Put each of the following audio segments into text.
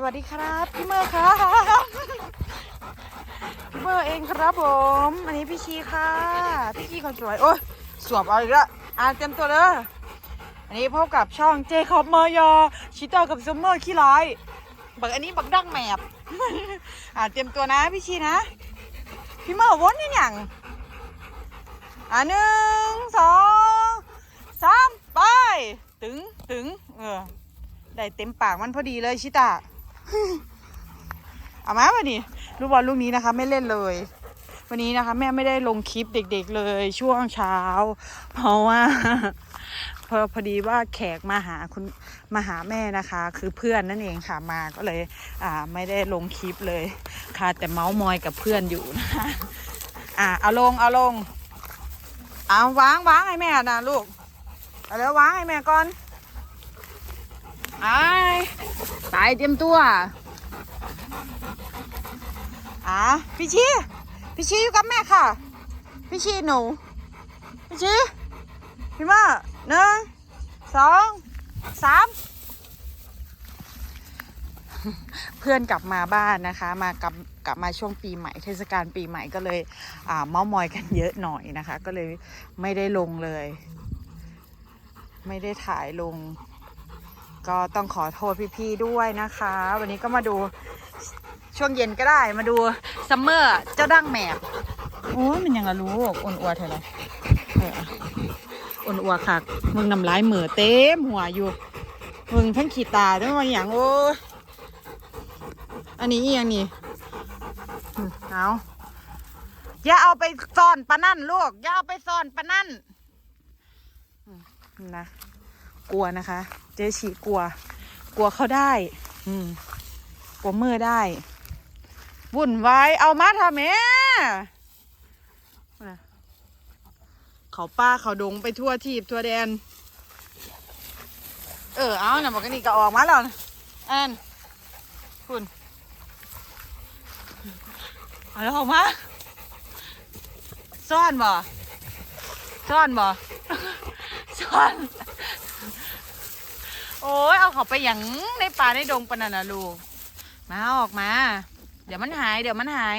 สวัสดีครับพี่เมอร์ครับพี่เมอร์เองครับผม อันนี้พี่ชีค่ะ พี่ชีคนสวย โอ้ยสวมเอาอีกล้วอ่าเต็มตัวเลยอันนี้พบกับช่องเจคอบมอยอชิโตกับซัมเมอร์ขี้ร้ายบักอันนี้บักดั้งแมบอ่าเตรียมตัวนะพี่ชีนะ พี่เมอร์วนนี่อย่างอ่าหนึ่งสองสามไป ตึงตึงเออได้เต็มปากมันพอดีเลยชิตะ เอามาวันนี้ลูกบอลลูกนี้นะคะ ไม่เล่นเลย วันนี้นะคะ แม่ไม่ได้ลงคลิปเด็ก ๆ เลย ช่วงเช้า เพราะว่าพอพอดีว่าแขกมาหาคุณมาหาแม่นะคะ คือเพื่อนนั่นเองค่ะมาก็เลย อ่าไม่ได้ลงคลิปเลยค่ะ แต่เมาส์มอยกับเพื่อนอยู่นะคะอ่าเอาลงเอาลงเอาวางวางให้แม่นะลูกเอาแล้ววางให้แม่ก่อน ไอ้ตายเตรียมตัว อะพี่ชีพี่ชีอยู่กับแม่ค่ะ พี่ชีหนู พี่ชีพี่มาหนึ่งสองสามเพื่อนกลับมาบ้านนะคะ มากลับกลับมาช่วงปีใหม่เทศกาลปีใหม่ก็เลยอ่าเมามอยกันเยอะหน่อยนะคะ ก็เลยไม่ได้ลงเลย ไม่ได้ถ่ายลง ก็ต้องขอโทษพี่ๆด้วยนะคะ วันนี้ก็มาดูช่วงเย็นก็ได้มาดูซัมเมอร์เจ้าดั้งแมบโอ้ยมันยังอะรู้อ่อนอัวเท่าไหร่เอออ่อนอัวค่ะมึงนำลายเหมือเต็มหัวอยู่มึงทั้งขีดตาทั้งว่าอย่างโอ้อันนี้อียังนี่เอาอย่าเอาไปซ่อนปะนั่นลูกอย่าเอาไปซ่อนปะนั่นนะ กลัวนะคะ เจ๊ฉีกลัว กลัวเขาได้ อืมกลัวมือได้ วุ่นวายเอามาทำแม่น่เขาป้าเขาดงไปทั่วทีบทั่วแดน เออเอาหน่ะบอกกันนี่ก็ออกมาแล้วแอนคุณเอาแล้วออกมาซ่อนบ่ซ่อนบ่ซ่อน โอ้ยเอาเขาไปอย่างในป่าในดงปะนันนะลูก มาออกมา เดี๋ยวมันหาย เดี๋ยวมันหาย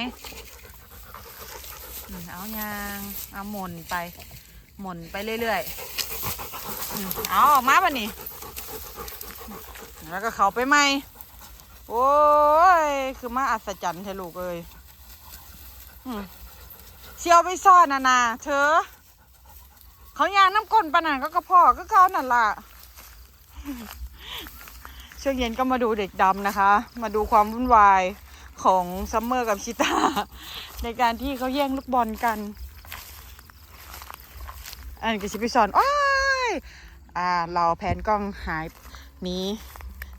เอายางเอาหมุนไป หมุนไปเรื่อยๆเอาออกมาปะนี่แล้วก็เขาไปไหมโอ้ย คือมาอัศจรรย์เธอลูกเอ้ยเชียวไปซ่อนนะนะเธอ เขายางน้ำก้นปะนันก็กระพาะก็เขานั่นล่ะ ช่วงเย็นก็มาดูเด็กดำนะคะ มาดูความวุ่นวายของซัมเมอร์กับชิตาในการที่เขาแย่งลูกบอลกัน อันนก็ชิไปสอนโอ้ยอ่า เราแผนกล้องหายหนี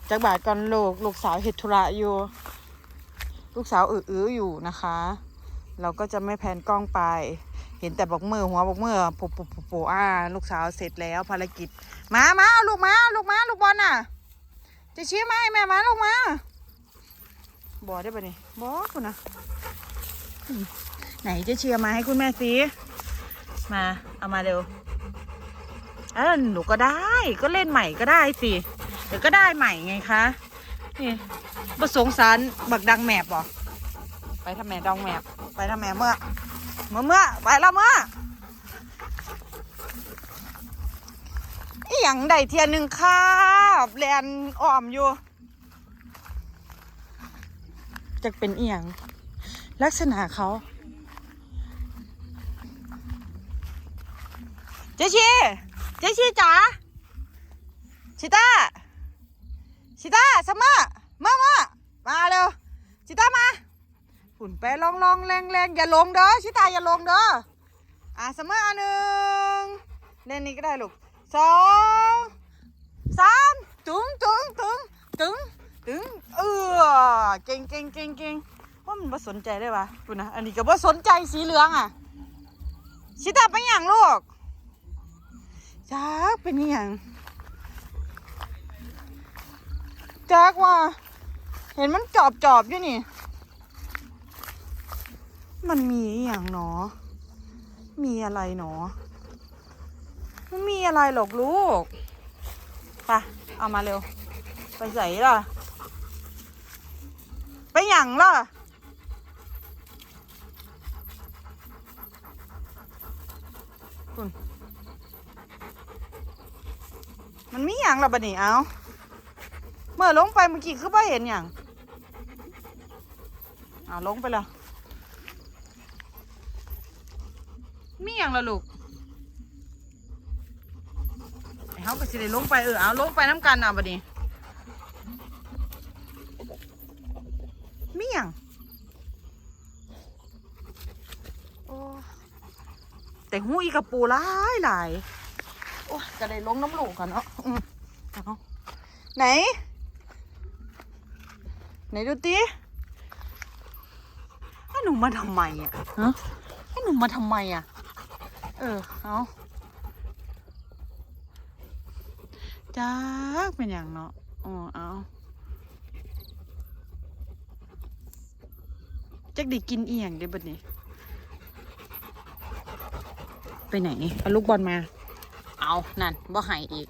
จากบาทก่อนลูกลูกสาวเห็ดธุระอยู่ ลูกสาวอื้อๆอยู่นะคะ เราก็จะไม่แผนกล้องไป เห็นแต่บอกมือหัวบอกมือปุบปุบปุบปุบอ่า ลูกสาวเสร็จแล้วภารกิจ มามาเอาลูกมาเอาลูกมาลูกบอลน่ะ จะชี้มาให้แม่มาลูกมาบอได้ปะนี่บอคุณนะอืมไหนจะเชียร์มาให้คุณแม่สิมาเอามาเร็วเออหนูก็ได้ก็เล่นใหม่ก็ได้สิเดี๋ยวก็ได้ใหม่ไงคะนี่ประสงสารบักดังแมบบ่ไปทำแม่ดังแมบไปทำแม่เมื่อเมื่อเมื่อไปแล้วเมื่อ หยังใดเทียนหนึ่งคาบแลนอ้อมอยู่จะเป็นเอียง ลักษณะเขา เจชีเจชีจ๋าชิต้าชิต้าสมามามามาเร็วชิต้ามาฝุ่นไปลองลองแรงแรงอย่าลงเด้อชิตาอย่าลงเด้ออะเสมออันหนึ่งเล่นนี้ก็ได้ลูก สองสามตึงตึงตึงตึงตึงเออเก่งเก่งเก่งเก่งว่ามันบ่สนใจได้ปะคุณนะอันนี้ก็บ่สนใจสีเหลืองอะชิตาเป็นอย่างลูกจักเป็นอย่างจักว่า เห็นมันจอบจอบอยู่นี่ มันมีอย่างหนอ มีอะไรหนอ ไม่มีอะไรหรอกลูกไปเอามาเร็ว ไปใส่ล่ะหยั่งล่ะคุณมันมีหยั่งล่ะบัดนี้เอาเมื่อลงไปเมื่อกี้คือบ่เห็นหยั่งเอาลงไปล้วมีหยั่งล่ะลูกไอ้ เฮาก็สิได้ลงไปเออเอาลงไปน้ำกันเอาบัดนี้เมีหยังโอ้แต่หูอีกับปูหลายหลายโอ้ยก็เลยลงน้ำหลูกกันเนาะอืมเอาไหน ไหนดูติให้หนูมาทำไมอะฮะให้หนูมาทำไมอะ เออ เอา จ้าเป็นอย่างเนาะอ๋อเอาจักไดีกินเอียงเด้บัดนี้ ไปไหนเอาลูกบอลมา เอานั่นบ่หายอีก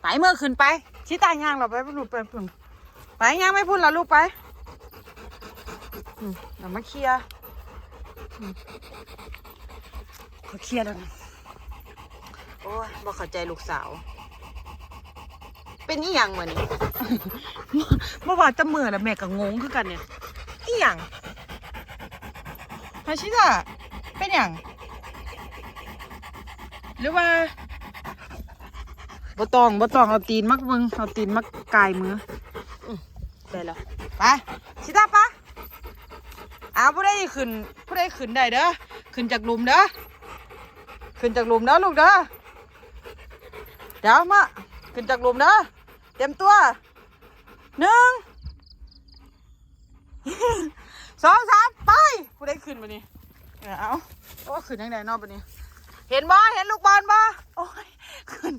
ไปเมื่อคืนไป ชี้ตายยางเราไปไปลูกไปพุ่นไปยางไม่พุ่นแล้วลูกไปอืมเดี๋ยวมาเคลียร์อืมขอเคลียร์แล้วนะ ยบ่เข้าใจลูกสาว เป็นอีหยังเหมือนนี้เมื่อวานจะเมื่อแล้วแม่ก็งงคือกันเนี่ยอีหยังฮาชิตะเป็นหยังหรือว่าบ่ต้องบ่ต้องเอาตีนมักมึงเอาตีนมักกายมืออื้อได้แล้วไปชิตะปะอ้าวผู้ใดขึ้นผู้ใดขึ้นได้เด้อขึ้นจากหลุมเด้อขึ้นจากหลุมเด้อลูกเด้อ เดี๋ยวมา ขึ้นจากหลุมเด้อเตรียมตัวหนึ่งสองสามไปกูได้ขึ้นมานี่เออเอาโอ้ขึ้นยังไงนอกปนี่เห็นบ่เห็นลูกบอลบ่โอ้ยขึ้น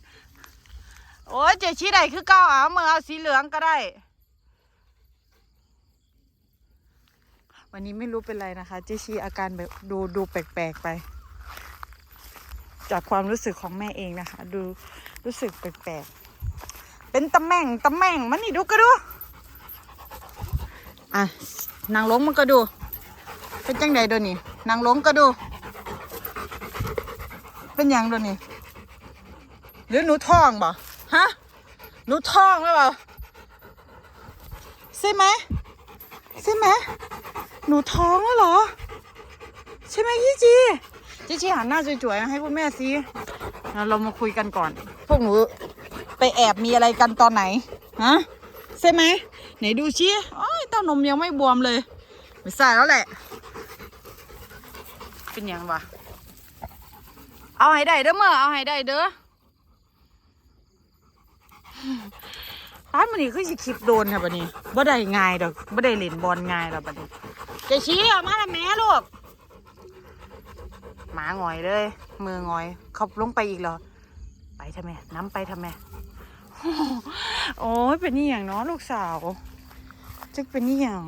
โอ้ยเจชี้ใดคือเก้าเอามือเอาสีเหลืองก็ได้ วันนี้ไม่รู้เป็นไรนะคะ เจชี้อาการแบบดูดูแปลกๆไป จากความรู้สึกของแม่เองนะคะ ดู รู้สึกแปลกๆ เป็นตะแม่งตะแม่งมันนี่ดูก็ดู อะนางลงมันก็ดู เป็นจังใดโดนี่นางลงก็ดู เป็นยังโดนี่หรือหนูท้องบ่ฮะหนูท้องหรือเปล่าใช่ไหมใช่ไหมหนูท้องแล้วเหรอ ใช่ไหมยี่จี จีจีหันหน้าจ่วยๆให้คุณแม่สิแล้วเรามาคุยกันก่อน พวกหนูไปแอบมีอะไรกันตอนไหนฮะใช่ไหมไหนดูชี้อ้ยเต้านมยังไม่บวมเลย ไม่ใส่แล้วแหละ เป็นยังวะเอาให้ได้เด้อเมื่อเอาให้ได้เด้อร้านมันนี่คือสิคลิปโดนค่ะบัดนี้บ่ได้ง่ายดอกบ่ได้เล่นบอลง่ายดอกบัดนี้เจชี้ออกมาแล้วแม่ลูก หมาหงอยเลย มือหงอยเขาลงไปอีกเหรอ ไปทำไมน้ำไปทำไมโอ้ยเป็นนี่อย่างเนาะลูกสาวจึกเป็นนี่อย่าง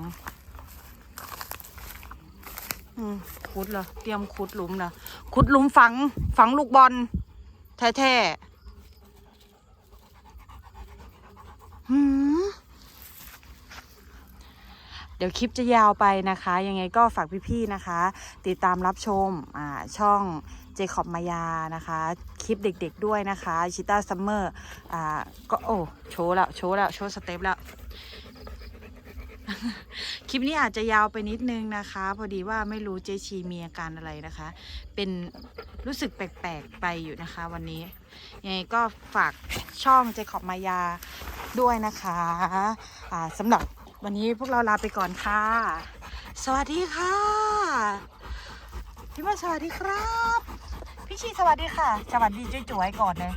อืมขุดเหรอเตรียมขุดหลุมเหรอขุดหลุมฝังฝังลูกบอลแท้ๆหืมเดี๋ยวคลิปจะยาวไปนะคะ ยังไงก็ฝากพี่ๆนะคะ ติดตามรับชมช่องเจคอบมายานะคะ คลิปเด็กๆด้วยนะคะชิต้าซัมเมอร์ก็โอ้โชว์แล้วโชว์แล้วโชว์สเต็ปแล้วคลิปนี้อาจจะยาวไปนิดนึงนะคะ พอดีว่าไม่รู้เจชีมีอาการอะไรนะคะ เป็นรู้สึกแปลกๆไปอยู่นะคะ วันนี้ยังไงก็ฝากช่องเจคอบมายาด้วยนะคะสำหรับ วันนี้พวกเราลาไปก่อนค่ะ สวัสดีค่ะ พี่มาสวัสดีครับ พี่ชีสวัสดีค่ะ สวัสดีจุ๋ยๆก่อนเลย